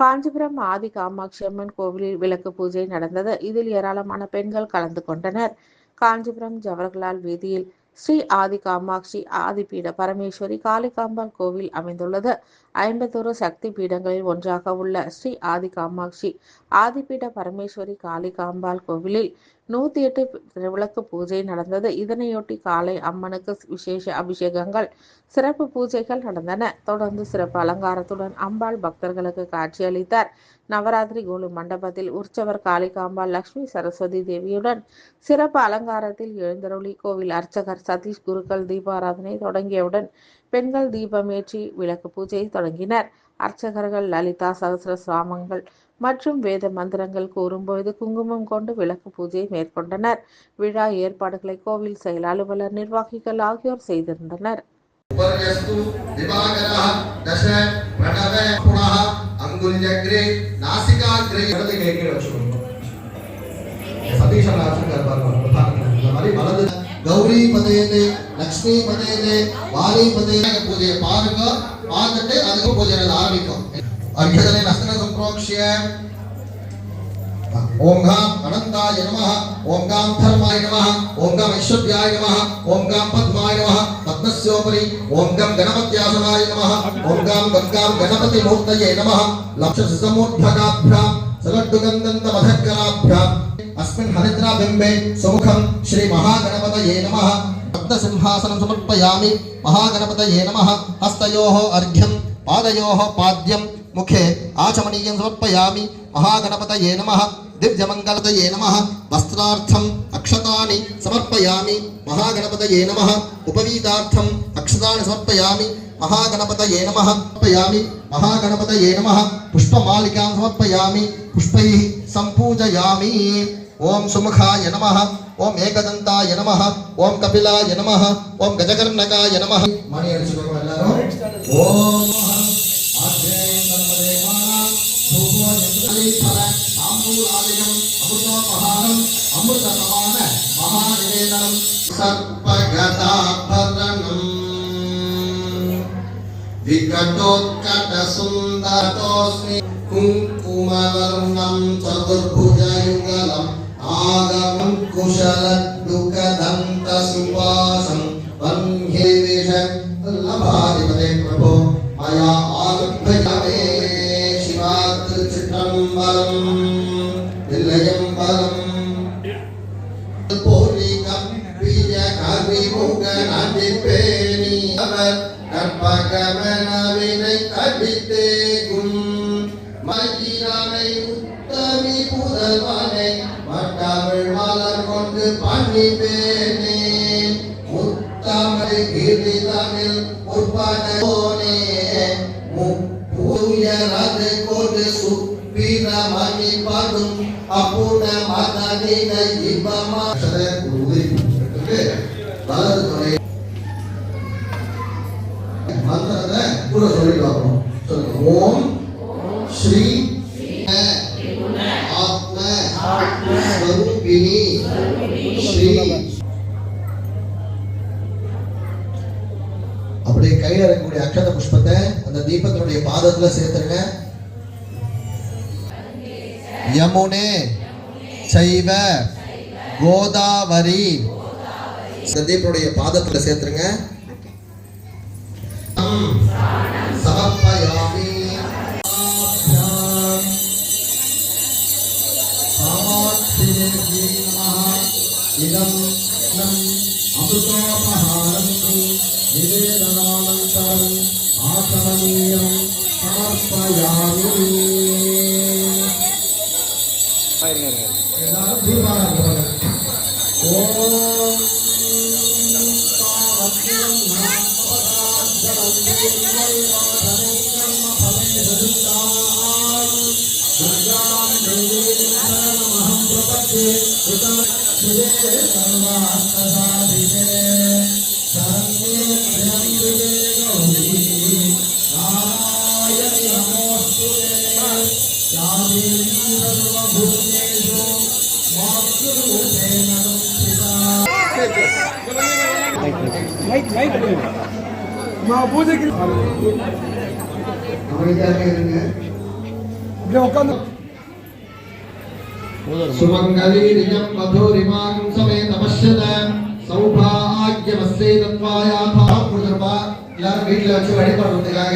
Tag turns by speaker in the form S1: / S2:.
S1: காஞ்சிபுரம் ஆதி காமாட்சி அம்மன் கோவிலில் விளக்கு பூஜை நடந்தது. இதில் ஏராளமான பெண்கள் கலந்து கொண்டனர். காஞ்சிபுரம் ஜவஹர்லால் வீதியில் ஸ்ரீ ஆதி காமாட்சி ஆதிபீட பரமேஸ்வரி காளிகாம்பாள் கோவில் அமைந்துள்ளது. ஐம்பத்தொரு சக்தி பீடங்களில் ஒன்றாக உள்ள ஸ்ரீ ஆதி காமாட்சி ஆதிபீட பரமேஸ்வரி காளிகாம்பாள் கோவிலில் நூத்தி எட்டு திருவிளக்கு பூஜை நடந்தது. இதனையொட்டி காலை அம்மனுக்கு விசேஷ அபிஷேகங்கள் சிறப்பு பூஜைகள் நடந்தன. தொடர்ந்து சிறப்பு அலங்காரத்துடன் அம்பாள் பக்தர்களுக்கு காட்சியளித்தார் நவராத்திரி கோலு மண்டபத்தில் உற்சவர் காளிகாம்பாள் லக்ஷ்மி சரஸ்வதி தேவியுடன் சிறப்பு அலங்காரத்தில் எழுந்தருளி கோவில் அர்ச்சகர் சதீஷ் குருக்கள் தீபாராதனை தொடங்கியவுடன் பெண்கள் தீபமேற்றி விளக்கு பூஜை தொடங்கினர் அர்ச்சகர்கள் லலிதா சகசர சாமங்கள் மற்றும் வேத மந்திரங்கள் கூறும்பொழுது குங்குமம் கொண்டு விளக்கு பூஜை மேற்கொண்டனர். விழா ஏற்பாடுகளை கோவில் செயல் அலுவலர் நிர்வாகிகள் ஆகியோர் செய்திருந்தனர்.
S2: கௌரி பதையதே லக்ஷ்மி பதையதே வாரி பதையே பூஜையை பாருங்க. பார்த்துட்டு அதுக்கு பூஜை ஆரம்பிக்கும் அக்ஷதனை நஸ்தன சம்பிரோக்ஷிய ओम गाम अनंताय नमः ओम गाम धर्माय नमः ओम गाम ऐश्वर्याय नमः ओम गाम पद्माय नमः पद्मस्योपरि ओम गाम गणपत्यासनाय नमः ओम गाम गंगाम गणपति मूर्तये नमः लक्ष समूर्धकाभ्याम अस्मिन् हरिद्रा बिंबे सुमुखं श्री రత్నసింహాసనం సమర్పయామి మహాగణపతయే నమ హస్తయో అర్ఘ్యం పాదయో పాద్యం ముఖే ఆచమనీయం సమర్పయామి మహాగణపతయే నమ ఏ నమ వస్త్రార్థం అక్షతాని సమర్పయామి మహాగణపత ఏ నమ ఉపవీతార్థం అక్షతాన్ని సమర్పయామి మహాగణపత ఏ నమ సమర్పయామి మహాగణపత ఏ నమ పుష్పమాలికాం సమర్పయామి పుష్పై సంపూజయామి ఓం సుముఖాయ నమ ఓం ఏకదంతాయ నమ ఓం కపిలాయ నమ ఓం గజకర్ణకాయ నమ. వికటోత్కట కుంకుమవర్ణం చతుర్భుజయుగలం. आगमं कुशलदुःखदन्तसुवासं वह्ने विषल्लभाधिपते प्रभो मया आगभ्यमे शिवाकृचित्रम्बरम् निलयं बलम् பூர்வீகம் பிரிய கவிமுகனடிப்பேணி அவர் கற்பகமனவினை கடித்தேகும் மகிழனை உத்தமி புதல்வனை மட்டமிழ் மலர் கொண்டு பணிப்பேனே முத்தமிழ் கிரிதமிழ் உற்படோனே முப்புயரது கொடு சுப்பிர மணி படும் அப்புன மதனின இபமா உதவி வலது துணை மந்திரத்தை கூட சொல்லிட்டு வரணும் சொல்லுங்க. ஓம் ஸ்ரீ ஆத்ம ஸ்வரூபிணி. அப்படியே கையில இருக்கக்கூடிய அக்ஷத புஷ்பத்தை அந்த தீபத்தினுடைய பாதத்துல சேர்த்துருங்க. யமுனே சைவ கோதாவரி. சந்தீபனுடைய பாதத்துல சேர்த்துருங்க. சமர்ப்பயாமி இதம் நம் அமிர்தோபஹாரம் நிவேதனானந்தரம் ஆசமனீயம் சமர்ப்பயாமி எல்லாரும் தீபாவளி போடுங்க. ஓம் தாவத்யம் நாமபதாஜலம்
S3: நான் பூஜைக்கு
S2: அமைதியாக இருங்க
S3: உட்காந்து
S2: சுமங்கலீரியம் மதுரிமாம் சமேத பஷ்யத சௌபாகியமஸ்யை தத்வாயாதா கொடுத்துருப்பா எல்லாரும் வீட்டுல வச்சு வழிபடுறதுக்காக